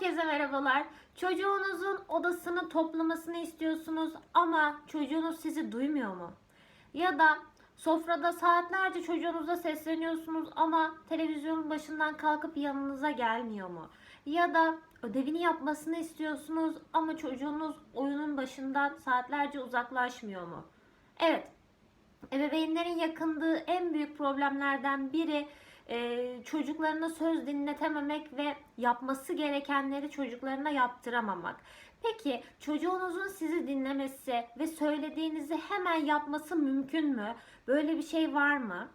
Herkese merhabalar. Çocuğunuzun odasını toplamasını istiyorsunuz ama çocuğunuz sizi duymuyor mu? Ya da sofrada saatlerce çocuğunuza sesleniyorsunuz ama televizyonun başından kalkıp yanınıza gelmiyor mu? Ya da ödevini yapmasını istiyorsunuz ama çocuğunuz oyunun başından saatlerce uzaklaşmıyor mu? Evet, Ebeveynlerin yakındığı en büyük problemlerden biri e, çocuklarına söz dinletememek ve yapması gerekenleri çocuklarına yaptıramamak. Peki çocuğunuzun sizi dinlemesi ve söylediğinizi hemen yapması mümkün mü? Böyle bir şey var mı?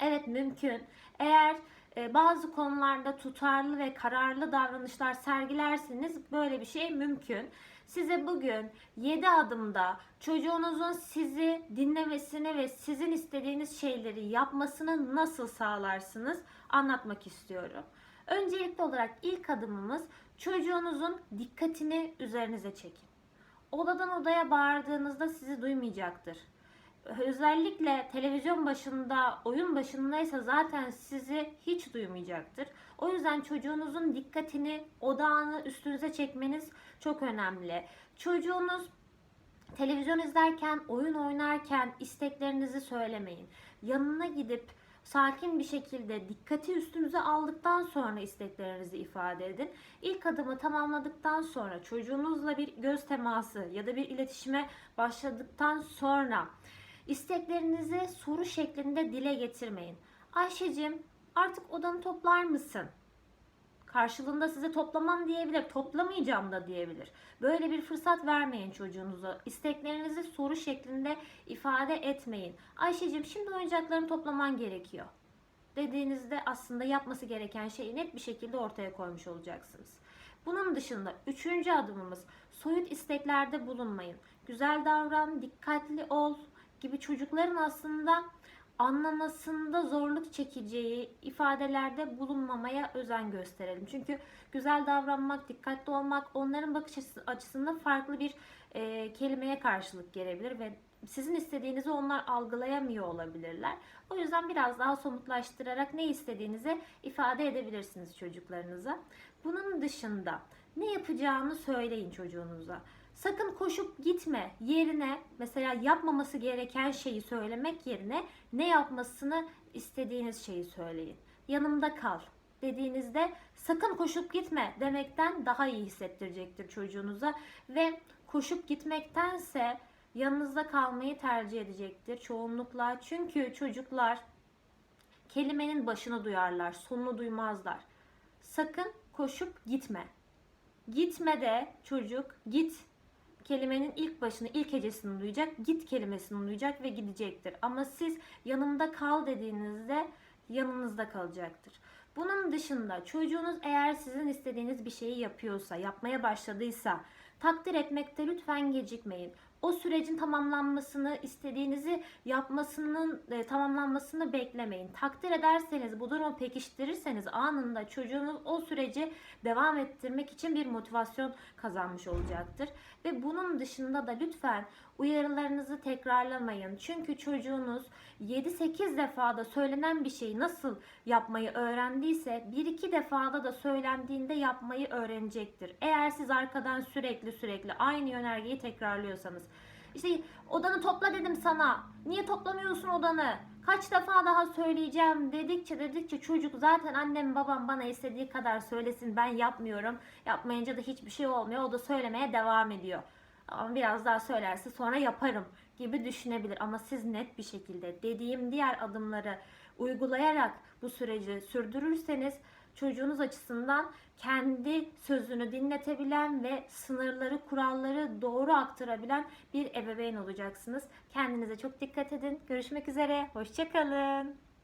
Evet mümkün. Eğer e, bazı konularda tutarlı ve kararlı davranışlar sergilerseniz böyle bir şey mümkün. Size bugün 7 adımda çocuğunuzun sizi dinlemesini ve sizin istediğiniz şeyleri yapmasını nasıl sağlarsınız anlatmak istiyorum. Öncelikli olarak ilk adımımız çocuğunuzun dikkatini üzerinize çekin. Odadan odaya bağırdığınızda sizi duymayacaktır özellikle televizyon başında, oyun başındaysa zaten sizi hiç duymayacaktır. O yüzden çocuğunuzun dikkatini, odağını üstünüze çekmeniz çok önemli. Çocuğunuz televizyon izlerken, oyun oynarken isteklerinizi söylemeyin. Yanına gidip sakin bir şekilde dikkati üstünüze aldıktan sonra isteklerinizi ifade edin. İlk adımı tamamladıktan sonra çocuğunuzla bir göz teması ya da bir iletişime başladıktan sonra İsteklerinizi soru şeklinde dile getirmeyin. Ayşe'cim artık odanı toplar mısın? Karşılığında size toplamam diyebilir, toplamayacağım da diyebilir. Böyle bir fırsat vermeyin çocuğunuza. İsteklerinizi soru şeklinde ifade etmeyin. Ayşe'cim şimdi oyuncaklarını toplaman gerekiyor. Dediğinizde aslında yapması gereken şeyi net bir şekilde ortaya koymuş olacaksınız. Bunun dışında üçüncü adımımız soyut isteklerde bulunmayın. Güzel davran, dikkatli ol, gibi çocukların aslında anlamasında zorluk çekeceği ifadelerde bulunmamaya özen gösterelim. Çünkü güzel davranmak, dikkatli olmak onların bakış açısında farklı bir e, kelimeye karşılık gelebilir ve sizin istediğinizi onlar algılayamıyor olabilirler. O yüzden biraz daha somutlaştırarak ne istediğinizi ifade edebilirsiniz çocuklarınıza. Bunun dışında ne yapacağını söyleyin çocuğunuza. Sakın koşup gitme yerine mesela yapmaması gereken şeyi söylemek yerine ne yapmasını istediğiniz şeyi söyleyin. Yanımda kal dediğinizde sakın koşup gitme demekten daha iyi hissettirecektir çocuğunuza ve koşup gitmektense yanınızda kalmayı tercih edecektir çoğunlukla. Çünkü çocuklar kelimenin başını duyarlar, sonunu duymazlar. Sakın koşup gitme. Gitme de çocuk git kelimenin ilk başını, ilk hecesini duyacak, git kelimesini duyacak ve gidecektir. Ama siz yanımda kal dediğinizde yanınızda kalacaktır. Bunun dışında çocuğunuz eğer sizin istediğiniz bir şeyi yapıyorsa, yapmaya başladıysa takdir etmekte lütfen gecikmeyin o sürecin tamamlanmasını, istediğinizi yapmasının e, tamamlanmasını beklemeyin. Takdir ederseniz, bu durumu pekiştirirseniz anında çocuğunuz o süreci devam ettirmek için bir motivasyon kazanmış olacaktır. Ve bunun dışında da lütfen uyarılarınızı tekrarlamayın. Çünkü çocuğunuz 7-8 defada söylenen bir şeyi nasıl yapmayı öğrendiyse 1-2 defada da söylendiğinde yapmayı öğrenecektir. Eğer siz arkadan sürekli sürekli aynı yönergeyi tekrarlıyorsanız işte odanı topla dedim sana. Niye toplamıyorsun odanı? Kaç defa daha söyleyeceğim dedikçe dedikçe çocuk zaten annem babam bana istediği kadar söylesin ben yapmıyorum. Yapmayınca da hiçbir şey olmuyor. O da söylemeye devam ediyor. Ama biraz daha söylerse sonra yaparım gibi düşünebilir. Ama siz net bir şekilde dediğim diğer adımları uygulayarak bu süreci sürdürürseniz çocuğunuz açısından kendi sözünü dinletebilen ve sınırları, kuralları doğru aktarabilen bir ebeveyn olacaksınız. Kendinize çok dikkat edin. Görüşmek üzere. Hoşçakalın.